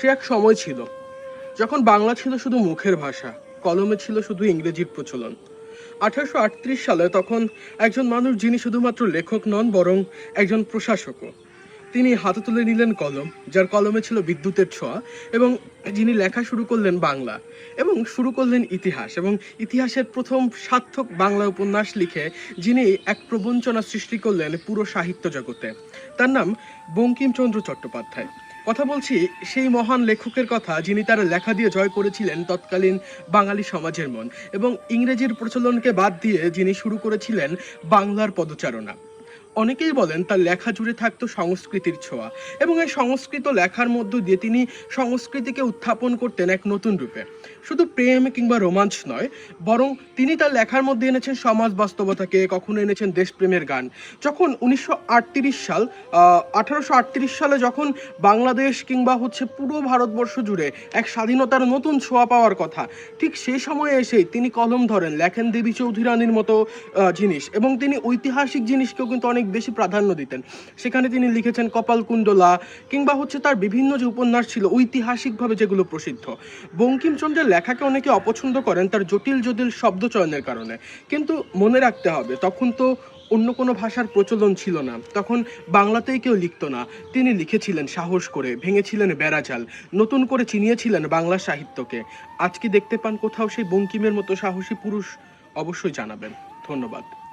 সে এক সময় ছিল, যখন বাংলা ছিল শুধু মুখের ভাষা, কলমে ছিল শুধু ইংরেজির প্রচলন। আঠারোশো আটত্রিশ সালে তখন একজন মানুষ যিনি শুধুমাত্র লেখক নন, বরং একজন প্রশাসকও, তিনি হাতে তুলে নিলেন কলম, যার কলমে ছিল বিদ্যুতের ছোঁয়া এবং যিনি লেখা শুরু করলেন বাংলা এবং শুরু করলেন ইতিহাস এবং ইতিহাসের প্রথম সার্থক বাংলা উপন্যাস লিখে যিনি এক প্রবঞ্চনা সৃষ্টি করলেন পুরো সাহিত্য জগতে। তার নাম বঙ্কিমচন্দ্র চট্টোপাধ্যায়। কথা বলছি সেই মহান লেখকের কথা যিনি তার লেখা দিয়ে জয় করেছিলেন তৎকালীন বাঙালি সমাজের মন এবং ইংরেজির প্রচলনকে বাদ দিয়ে যিনি শুরু করেছিলেন বাংলার পদচারণা। অনেকেই বলেন তার লেখা জুড়ে থাকতো সংস্কৃতির ছোঁয়া এবং এই সংস্কৃত লেখার মধ্য দিয়ে তিনি সংস্কৃতিকে উত্থাপন করতেন এক নতুন রূপে। শুধু প্রেম কিংবা রোমাঞ্চ নয়, বরং তিনি তার লেখার মধ্যে এনেছেন সমাজ বাস্তবতাকে, কখনো এনেছেন দেশপ্রেমের গান। যখন উনিশশো আটত্রিশ সাল আঠারোশো আটত্রিশ সালে যখন বাংলাদেশ কিংবা হচ্ছে পুরো ভারতবর্ষ জুড়ে এক স্বাধীনতার নতুন ছোঁয়া পাওয়ার কথা, ঠিক সেই সময়ে এসেই তিনি কলম ধরেন লেখেন দেবী চৌধুরী রানীর মতো জিনিস এবং তিনি ঐতিহাসিক জিনিসকেও কিন্তু অনেক বেশি প্রাধান্য দিতেন। সেখানে তিনি লিখেছেন কপালকুণ্ডলা কিংবা হচ্ছে তার বিভিন্ন যে উপন্যাস ছিল, ঐতিহাসিকভাবে যেগুলো প্রসিদ্ধ। বঙ্কিমচন্দ্রের লেখাকে অনেকে অপছন্দ করেন তার জটিল জটিল শব্দ চয়নের কারণে। কিন্তু মনে রাখতে হবে, তখন তো অন্য কোনো ভাষার প্রচলন ছিল না। তখন বাংলাতেই কেউ লিখতো না। তিনি লিখেছিলেন সাহস করে, ভেঙেছিলেন বেড়াজাল নতুন করে চিনিয়েছিলেন বাংলা সাহিত্যকে। আজকে দেখতে পান কোথাও সেই বঙ্কিমের মতো সাহসী পুরুষ? অবশ্যই জানাবেন। ধন্যবাদ।